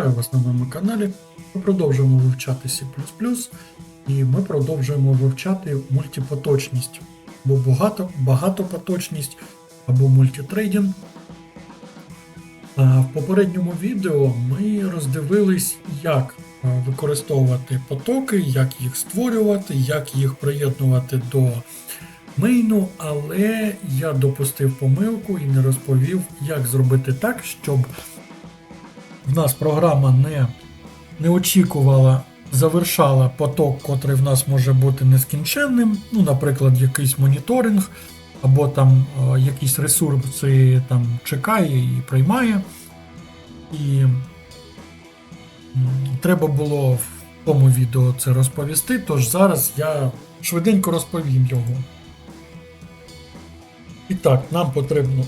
Вітаю вас на моєму каналі. Ми продовжуємо вивчати C++, і ми продовжуємо вивчати мультипоточність, або багато, багатопоточність, або мультитрейдинг. В попередньому відео ми роздивились, як використовувати потоки, як їх створювати, як їх приєднувати до мейну, але я допустив помилку і не розповів, як зробити так, щоб в нас програма не, не очікувала, завершала поток, котрий в нас може бути нескінченним. Ну, наприклад, якийсь моніторинг, або там е, якісь ресурси там чекає і приймає. І треба було в тому відео це розповісти, тож зараз я швиденько розповім його. І так, нам потрібно,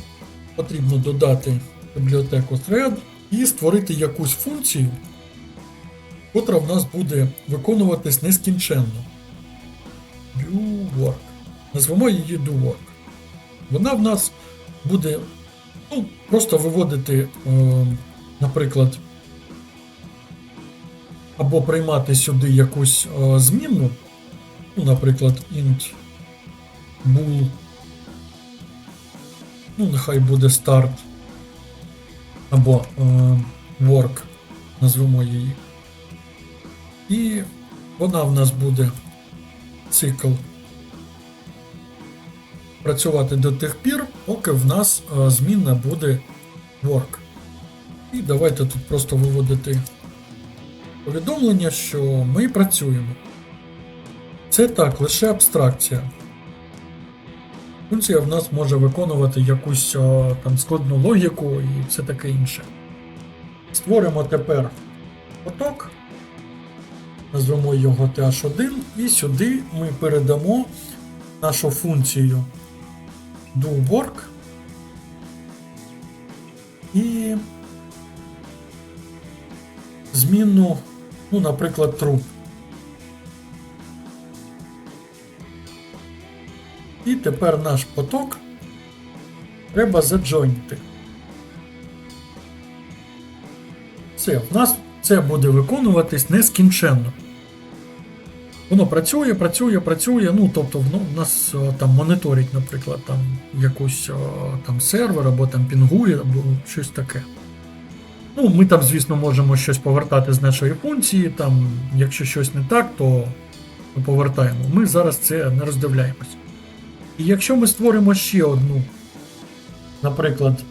потрібно додати бібліотеку thread і створити якусь функцію, котра в нас буде виконуватись нескінченно. Do work. Назвемо її do work. Вона в нас буде ну, просто виводити, е, наприклад, або приймати сюди якусь е, змінну, ну, наприклад, int bool, ну, нехай буде start, або е, work, назвемо її. І вона в нас буде цикл працювати до тих пір, поки в нас е, змінна буде work. І давайте тут просто виводити повідомлення, що ми працюємо. Це так, лише абстракція. Функція в нас може виконувати якусь там складну логіку і все таке інше. Створимо тепер поток, назвемо його TH1, і сюди ми передамо нашу функцію doWork і змінну, ну, наприклад, true. І тепер наш поток треба заджойнити. Все, в нас це буде виконуватись нескінченно. Воно працює, працює, працює. Ну, тобто, воно в нас там моніторить, наприклад, там якусь там сервер, або там пінгує, або щось таке. Ну, ми там, звісно, можемо щось повертати з нашої функції. Там, якщо щось не так, то повертаємо. Ми зараз це не роздивляємось. І якщо ми створимо ще одну, наприклад,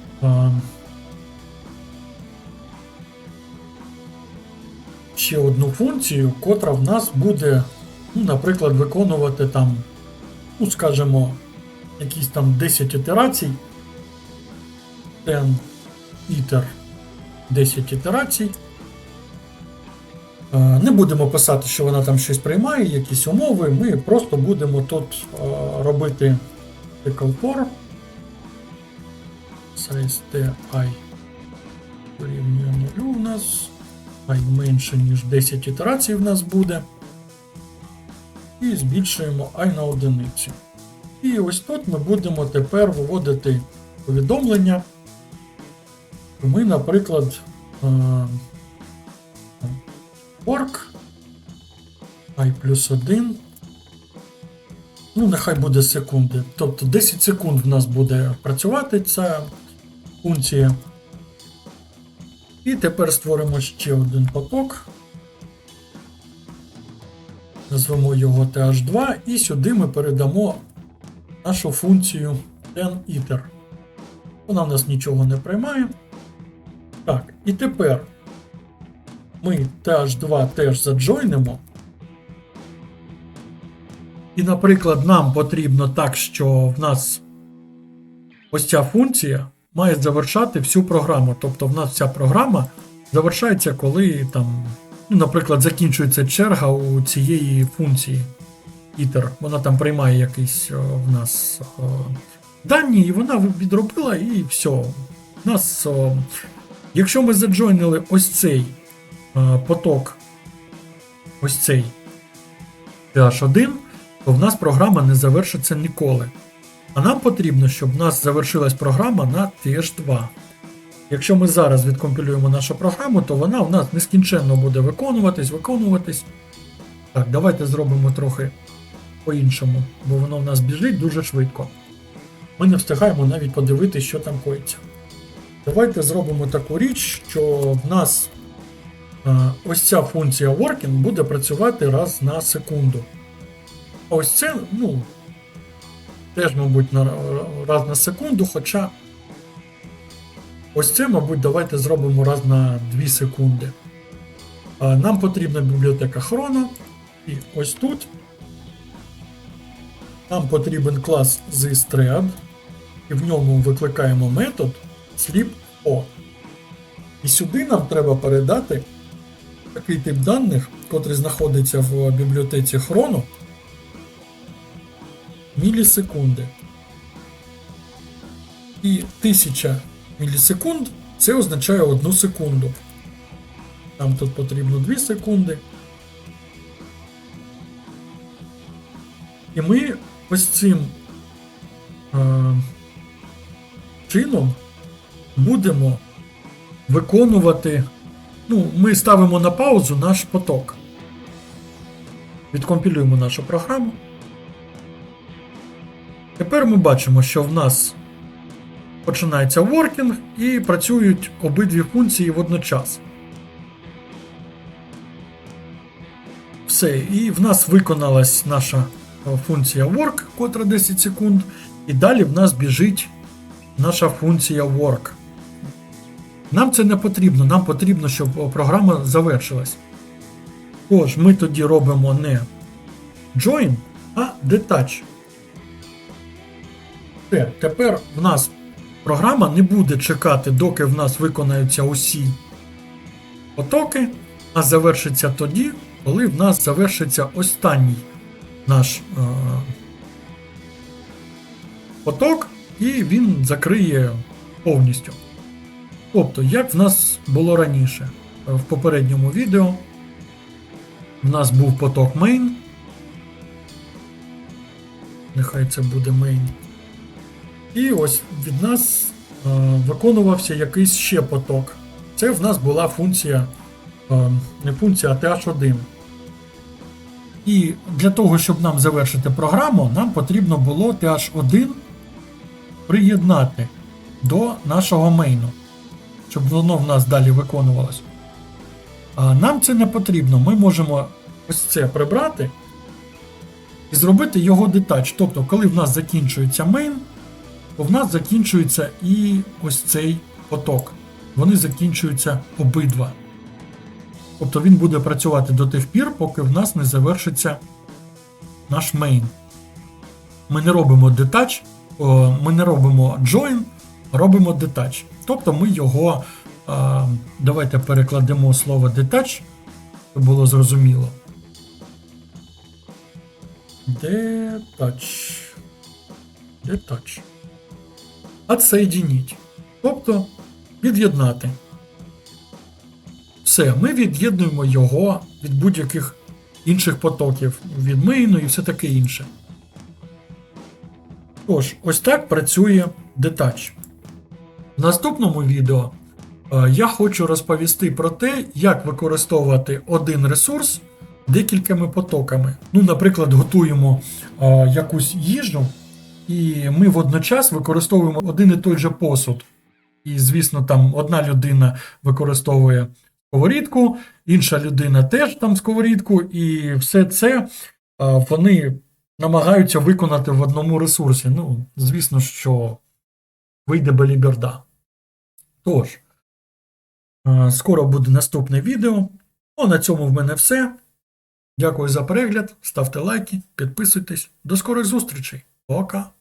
ще одну функцію, котра в нас буде, ну, наприклад, виконувати там, ну, скажімо, якісь там 10 ітерацій, 10 ітер, 10 ітерацій. Е, Не будемо писати, що вона там щось приймає, якісь умови. Ми просто будемо тут е, робити cycle for size ti дорівнює 0 у нас. i менше, ніж 10 ітерацій в нас буде. І збільшуємо і на одиницю. І ось тут ми будемо тепер виводити повідомлення. Ми, наприклад, work i плюс 1. Ну, нехай буде секунди. Тобто 10 секунд в нас буде працювати ця функція. І тепер створимо ще один поток. Назвемо його TH2, і сюди ми передамо нашу функцію TenIter. Вона в нас нічого не приймає. Так, і тепер ми TH2 теж заджойнимо. І, наприклад, нам потрібно так, що в нас ось ця функція має завершати всю програму. Тобто в нас вся програма завершається, коли там, ну, наприклад, закінчується черга у цієї функції iter. Вона там приймає якийсь о, в нас о, дані, і вона відробила, і все. У нас, о, якщо ми заджойнили ось цей е, поток, ось цей PH1, то в нас програма не завершиться ніколи. А нам потрібно, щоб в нас завершилась програма на TH2. Якщо ми зараз відкомпілюємо нашу програму, то вона у нас нескінченно буде виконуватись, виконуватись. Так, давайте зробимо трохи по-іншому, бо воно в нас біжить дуже швидко. Ми не встигаємо навіть подивитися, що там коїться. Давайте зробимо таку річ, що в нас е, ось ця функція working буде працювати раз на секунду. А ось це, ну, теж, мабуть, на раз на секунду, хоча ось це, мабуть, давайте зробимо раз на 2 секунди. Нам потрібна бібліотека Chrono, і ось тут нам потрібен клас ThisThread, і в ньому викликаємо метод sleep.o. І сюди нам треба передати такий тип даних, котрий знаходиться в бібліотеці Chrono, мілісекунди. І 1000 мілісекунд це означає 1 секунду. Нам тут потрібно 2 секунди. І ми ось цим е, чином будемо виконувати. Ну, ми ставимо на паузу наш поток. Відкомпілюємо нашу програму. Тепер ми бачимо, що в нас починається working і працюють обидві функції водночас. Все, і в нас виконалась наша е, функція work, котра 10 секунд, і далі в нас біжить наша функція work. Нам це не потрібно, нам потрібно, щоб програма завершилась. Тож, ми тоді робимо не join, а detach. Все, тепер в нас програма не буде чекати, доки в нас виконаються усі потоки, а завершиться тоді, коли в нас завершиться останній наш е- поток, і він закриє повністю. Тобто, як в нас було раніше, в попередньому відео в нас був поток main. Нехай це буде main. І ось від нас е, виконувався якийсь ще поток. Це в нас була функція, е, не функція, а TH1. І для того, щоб нам завершити програму, нам потрібно було TH1 приєднати до нашого мейну, щоб воно в нас далі виконувалось. А нам це не потрібно. Ми можемо ось це прибрати і зробити його детач. Тобто, коли в нас закінчується main, то в нас закінчується і ось цей поток. Вони закінчуються обидва. Тобто він буде працювати до тих пір, поки в нас не завершиться наш main. Ми не робимо detach, ми не робимо join, робимо detach. Тобто ми його. Давайте перекладемо слово detach, щоб було зрозуміло. Detach. Detach. Отсоединіть. Тобто від'єднати. Все, ми від'єднуємо його від будь-яких інших потоків, від мейну і все таке інше. Тож, ось так працює Detach. Наступному відео е, я хочу розповісти про те, як використовувати один ресурс декількома потоками. Ну, наприклад, готуємо е, якусь їжу, і ми водночас використовуємо один і той же посуд. І, звісно, там одна людина використовує сковорідку, інша людина теж там сковорідку, і все це е, вони намагаються виконати в одному ресурсі. Ну, звісно, що вийде беліберда. Тож, е, скоро буде наступне відео. Ну, на цьому в мене все. Дякую за перегляд, ставте лайки, підписуйтесь. До скорих зустрічей. Пока!